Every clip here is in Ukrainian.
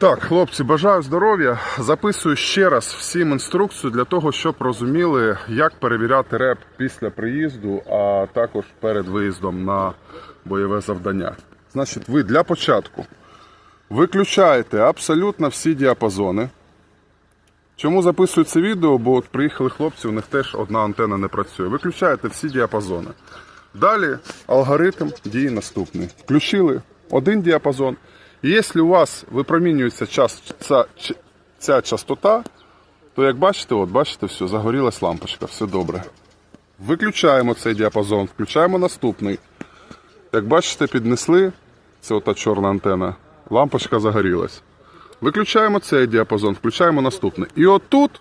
Так, хлопці, бажаю здоров'я. Записую ще раз всім інструкцію для того, щоб розуміли, як перевіряти реп після приїзду, а також перед виїздом на бойове завдання. Значить, ви для початку виключаєте абсолютно всі діапазони. Чому записую це відео? Бо от приїхали хлопці, у них теж одна антена не працює. Виключаєте всі діапазони. Далі алгоритм дії наступний. Включили один діапазон. І якщо у вас випромінюється час, ця, ця частота, то як бачите, от бачите, все, загорілась лампочка, все добре. Виключаємо цей діапазон, включаємо наступний. Як бачите, піднесли, це ота чорна антена, лампочка загорілась. Виключаємо цей діапазон, включаємо наступний. І отут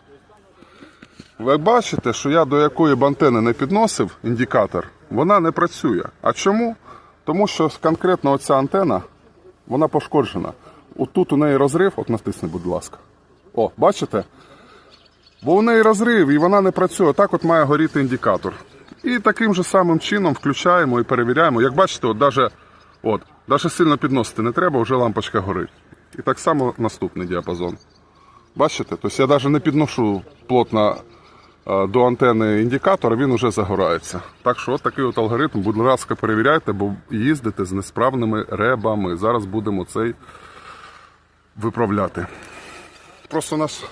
ви бачите, що я до якої б антени не підносив індикатор, вона не працює. А чому? Тому що конкретно оця антена, вона пошкоджена. Отут у неї розрив, от натисни, будь ласка. О, бачите? Бо у неї розрив і вона не працює. Так от має горіти індикатор. І таким же самим чином включаємо і перевіряємо. Як бачите, от даже, от, даже сильно підносити не треба, вже лампочка горить. І так само наступний діапазон. Бачите? Тобто я навіть не підношу плотно до антени індикатора, він вже загорається. Так що от такий от алгоритм, будь ласка, перевіряйте, бо їздите з несправними ребами. Зараз будемо цей виправляти. Просто у нас